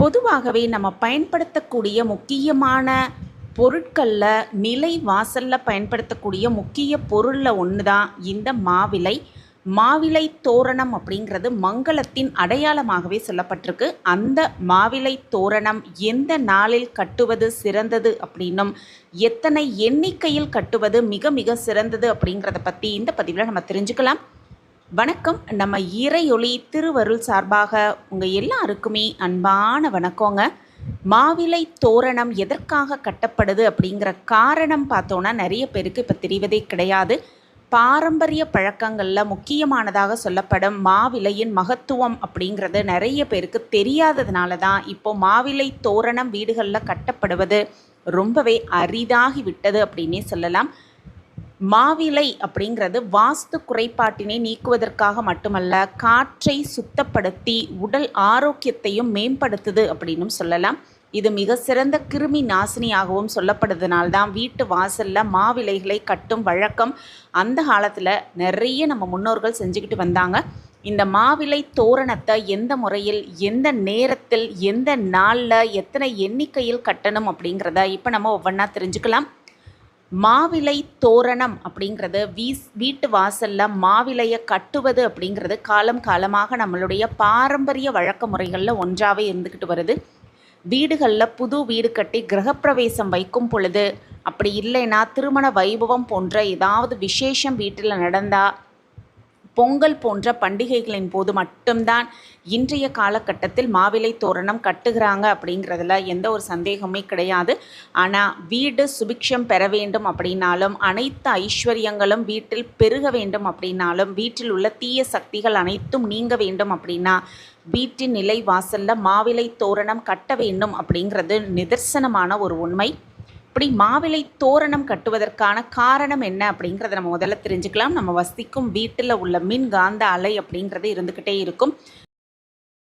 பொதுவாகவே நம்ம பயன்படுத்தக்கூடிய முக்கியமான பொருட்களில் நிலை வாசலில் பயன்படுத்தக்கூடிய முக்கிய பொருளில் ஒன்று தான் இந்த மாவிலை. மாவிலை தோரணம் அப்படிங்கிறது மங்களத்தின் அடையாளமாகவே சொல்லப்பட்டிருக்கு. அந்த மாவிலை தோரணம் எந்த நாளில் கட்டுவது சிறந்தது அப்படின்னும் எத்தனை எண்ணிக்கையில் கட்டுவது மிக மிக சிறந்தது அப்படிங்கிறத பற்றி இந்த பதிவில் நம்ம தெரிஞ்சுக்கலாம். வணக்கம். நம்ம இறையொளி திருவருள் சார்பாக உங்கள் எல்லாருக்குமே அன்பான வணக்கங்க. மாவிலை தோரணம் எதற்காக கட்டப்படுது அப்படிங்கிற காரணம் பார்த்தோன்னா நிறைய பேருக்கு இப்போ தெரிவதே கிடையாது. பாரம்பரிய பழக்கங்களில் முக்கியமானதாக சொல்லப்படும் மாவிலையின் மகத்துவம் அப்படிங்கிறது நிறைய பேருக்கு தெரியாததுனால தான் இப்போ மாவிலை தோரணம் வீடுகளில் கட்டப்படுவது ரொம்பவே அரிதாகி விட்டது அப்படின்னே சொல்லலாம். மாவிலை அப்படிங்கிறது வாஸ்து குறைபாட்டினை நீக்குவதற்காக மட்டுமல்ல காற்றை சுத்தப்படுத்தி உடல் ஆரோக்கியத்தையும் மேம்படுத்துது அப்படின்னும் சொல்லலாம். இது மிக சிறந்த கிருமி நாசினியாகவும் சொல்லப்படுறதுனால தான் வீட்டு வாசலில் மாவிலைகளை கட்டும் வழக்கம் அந்த காலத்தில் நிறைய நம்ம முன்னோர்கள் செஞ்சுக்கிட்டு வந்தாங்க. இந்த மாவிலை தோரணத்தை எந்த முறையில் எந்த நேரத்தில் எந்த நாளில் எத்தனை எண்ணிக்கையில் கட்டணும் அப்படிங்கிறத இப்போ நம்ம ஒவ்வொன்றா தெரிஞ்சுக்கலாம். மாவிலை தோரணம் அப்படிங்கிறது வீஸ் வீட்டு வாசலில் மாவிலையை கட்டுவது அப்படிங்கிறது காலம் காலமாக நம்மளுடைய பாரம்பரிய வழக்க முறைகளில் ஒன்றாகவே இருந்துக்கிட்டு வருது. வீடுகளில் புது வீடு கட்டி கிரகப்பிரவேசம் வைக்கும் பொழுது அப்படி இல்லைன்னா திருமண வைபவம் போன்ற ஏதாவது விசேஷம் வீட்டில் நடந்தால் பொங்கல் போன்ற பண்டிகைகளின் போது மட்டும்தான் இன்றைய காலகட்டத்தில் மாவிலை தோரணம் கட்டுகிறாங்க அப்படிங்கிறதுல எந்த ஒரு சந்தேகமே கிடையாது. ஆனால் வீடு சுபிக்ஷம் பெற வேண்டும் அப்படின்னாலும் அனைத்து ஐஸ்வர்யங்களும் வீட்டில் பெருக வேண்டும் அப்படின்னாலும் வீட்டில் உள்ள தீய சக்திகள் அனைத்தும் நீங்க வேண்டும் அப்படின்னா வீட்டின் நிலை வாசலில் மாவிலை தோரணம் கட்ட வேண்டும் அப்படிங்கிறது நிதர்சனமான ஒரு உண்மை. இப்படி மாவிலை தோரணம் கட்டுவதற்கான காரணம் என்ன அப்படிங்கிறத நம்ம முதல்ல தெரிஞ்சுக்கலாம். நம்ம வசிக்கும் வீட்டில் உள்ள மின் காந்த அலை அப்படிங்கிறது இருந்துக்கிட்டே இருக்கும்.